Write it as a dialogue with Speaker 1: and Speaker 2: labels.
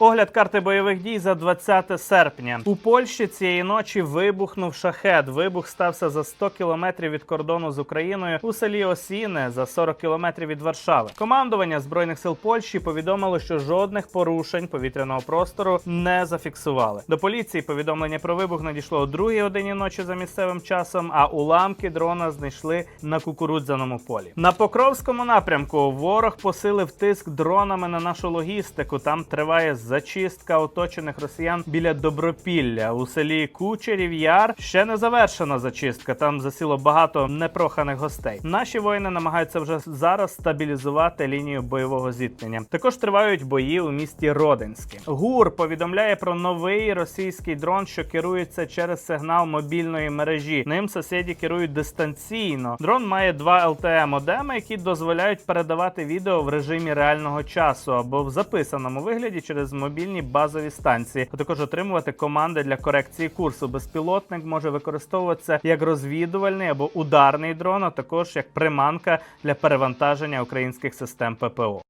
Speaker 1: Огляд карти бойових дій за 20 серпня. У Польщі цієї ночі вибухнув шахет. Вибух стався за 100 кілометрів від кордону з Україною у селі Осіне за 40 кілометрів від Варшави. Командування збройних сил Польщі повідомило, що жодних порушень повітряного простору не зафіксували. До поліції повідомлення про вибух надійшло о другій годині ночі за місцевим часом. А уламки дрона знайшли на кукурудзяному полі. На Покровському напрямку ворог посилив тиск дронами на нашу логістику. Там триває зачистка оточених росіян біля Добропілля у селі Кучерів Яр. Ще не завершена зачистка. Там засіло багато непроханих гостей. Наші воїни намагаються вже зараз стабілізувати лінію бойового зіткнення. Також тривають бої у місті Родинське. ГУР повідомляє про новий російський дрон, що керується через сигнал мобільної мережі. Ним сусіди керують дистанційно. Дрон має два LTE модеми, які дозволяють передавати відео в режимі реального часу або в записаному вигляді через мобільні базові станції, а також отримувати команди для корекції курсу. Безпілотник може використовуватися як розвідувальний або ударний дрон, а також як приманка для перевантаження українських систем ППО.